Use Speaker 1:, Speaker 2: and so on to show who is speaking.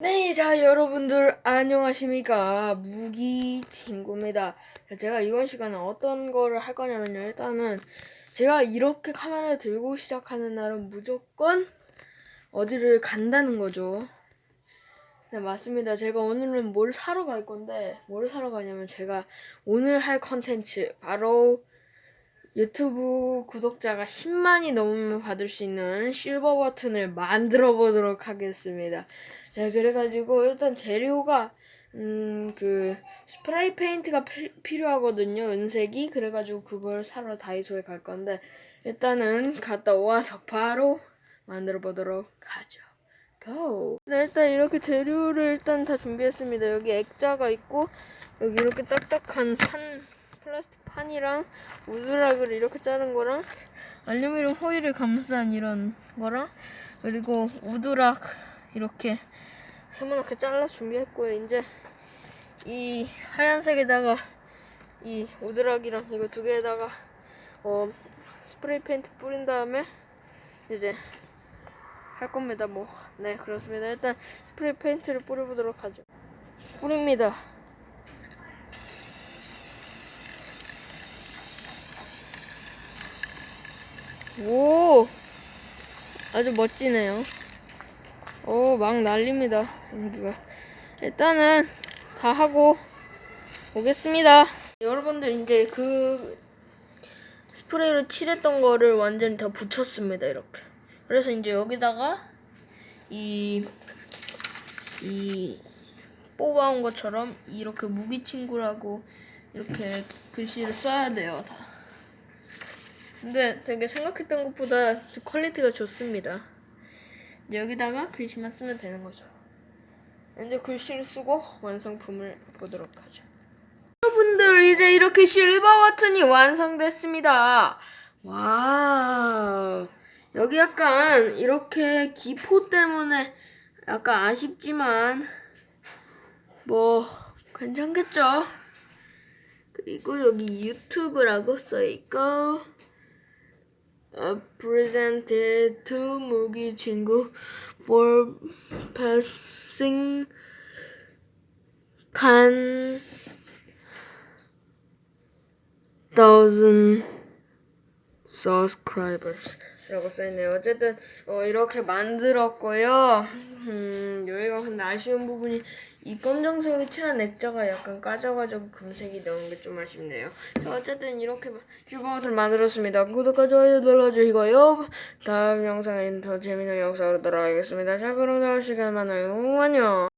Speaker 1: 네, 자, 여러분들, 안녕하십니까. 무기 친구입니다. 자, 제가 이번 시간에 어떤 거를 할 거냐면요. 일단은, 제가 이렇게 카메라를 들고 시작하는 날은 무조건 어디를 간다는 거죠. 네, 맞습니다. 제가 오늘은 뭘 사러 갈 건데, 뭘 사러 가냐면 제가 오늘 할 컨텐츠, 바로 유튜브 구독자가 10만이 넘으면 받을 수 있는 실버 버튼을 만들어 보도록 하겠습니다. 네, 그래가지고 일단 재료가 음, 그 스프레이 페인트가 피- 필요하거든요. 은색이. 그래가지고 그걸 사러 다이소에 갈 건데 일단은 갔다 와서 바로 만들어 보도록 하죠. 고! 네, 일단 이렇게 재료를 일단 다 준비했습니다. 여기 액자가 있고 여기 이렇게 딱딱한 판 플라스틱 판이랑 우드락을 이렇게 자른 거랑 알루미늄 호일을 감싼 이런 거랑 그리고 우드락 이렇게 세모나게 잘라 준비했고요. 이제 이 하얀색에다가 이 우드락이랑 이거 두 개에다가 어 스프레이 페인트 뿌린 다음에 이제 할 겁니다. 뭐 네 그렇습니다. 일단 스프레이 페인트를 뿌려보도록 하죠. 뿌립니다. 오 아주 멋지네요. 오, 막 날립니다. 연기가. 일단은 다 하고 오겠습니다. 여러분들 이제 그 스프레이로 칠했던 거를 완전히 다 붙였습니다. 이렇게. 그래서 이제 여기다가 이, 이 뽑아온 것처럼 이렇게 무기 친구라고 이렇게 글씨를 써야 돼요. 다. 근데 되게 생각했던 것보다 퀄리티가 좋습니다. 여기다가 글씨만 쓰면 되는 거죠. 이제 글씨를 쓰고 완성품을 보도록 하죠. 여러분들 이제 이렇게 실버 버튼이 완성됐습니다. 와 여기 약간 이렇게 기포 때문에 약간 아쉽지만 뭐 괜찮겠죠? 그리고 여기 유튜브라고 써있고 presented to Mugi Chingu for passing ten thousand subscribers. 라고 써있네요. 어쨌든 어, 이렇게 만들었고요. 음, 여기가 근데 아쉬운 부분이 이 검정색으로 칠한 액자가 약간 까져가지고 금색이 나온 게 좀 아쉽네요. 자, 어쨌든 이렇게 슈퍼버튼 만들었습니다. 구독과 좋아요 눌러주시고요. 다음 영상엔 더 재밌는 영상으로 돌아가겠습니다. 자, 그럼 다음 시간에 만나요. 안녕.